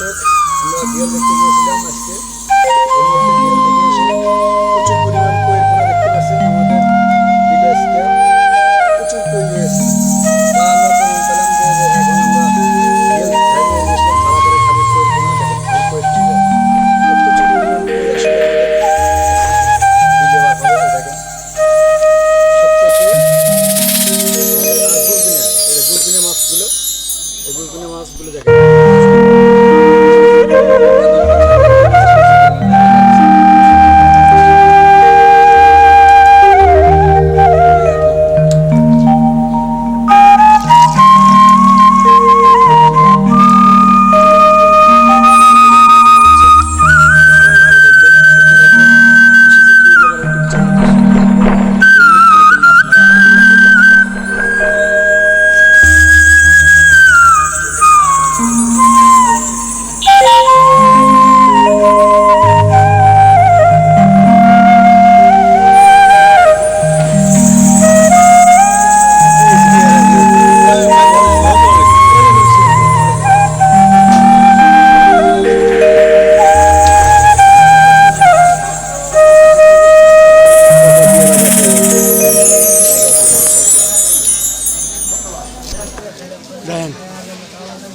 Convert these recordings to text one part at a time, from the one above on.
তা আমরা প্রচুর পরিমাণ গুলবিনা মাছগুলো এই মাছগুলো দেখেন।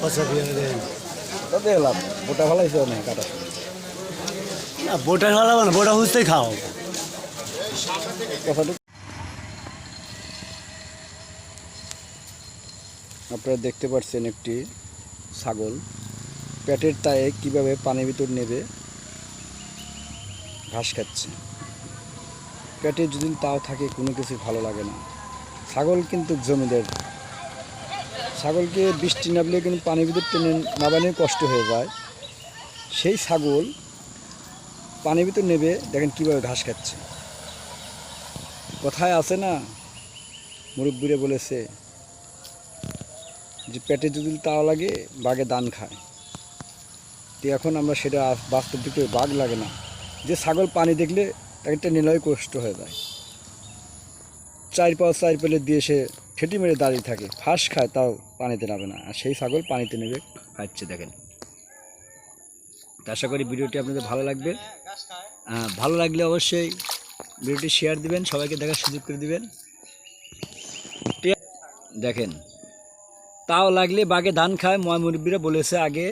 পয়সা দিয়ে দেন তো দেখলাম গোটা ভালো অনেক কাটা? না বোটা খাওয়াবো না বোটা হুঁচতেই খাও। আপনারা দেখতে পাচ্ছেন একটি ছাগল। পেটের তায়ে কীভাবে পানির ভিতর নেবে? ঘাস খাচ্ছে। পেটে যদি তাও থাকে কোনো কিছু ভালো লাগে না। ছাগল কিন্তু জমিদের। ছাগলকে বৃষ্টি নামলে কিন্তু পানির ভিতর টেনে নামানোর কষ্ট হয়ে যায়। সেই ছাগল পানির ভিতর নেবে, দেখেন কীভাবে ঘাস খাচ্ছে। কথায় আছে না, মুরব্বীরা বলেছে যে পেটে যদি তাও লাগে, বাঘে দান খায়। তো এখন আমরা সেটা বাস্তব দিকে বাঘ লাগে না। যে ছাগল পানি দেখলে তাকে টেনে নেওয়াই কষ্ট হয়ে যায়। চার পাঁচ চার পেলে দিয়ে সে ঠেটি মেরে দাঁড়িয়ে থাকে। ফাঁস খায়, তাও পানিতে নামে না। আর সেই ছাগল পানিতে নেবে খাচ্ছে, দেখেন। আশা করি ভিডিওটি আপনাদের ভালো লাগবে। ভালো লাগলে অবশ্যই ভিডিওটি শেয়ার দিবেন, সবাইকে দেখার সুযোগ করে দিবেন। দেখেন, তাও লাগলে বাঘে ধান খায় ময় মুরব্বীরা বলেছে আগে।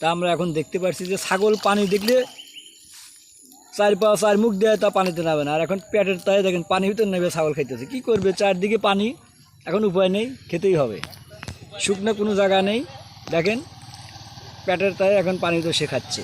তা আমরা এখন দেখতে পাচ্ছি যে ছাগল পানি দেখলে চার পা চার মুখ দেয় তা পানিতে নামে না। আর এখন পেটের তাই দেখেন পানি ভিতরে নেবে ছাগল খাইতেছে। কি করবে? চারদিকে পানি, এখন উপায় নেই, খেতেই হবে। শুকনো কোনো জায়গা নেই। দেখেন, পেটের তাই এখন পানি তো সে খাচ্ছে।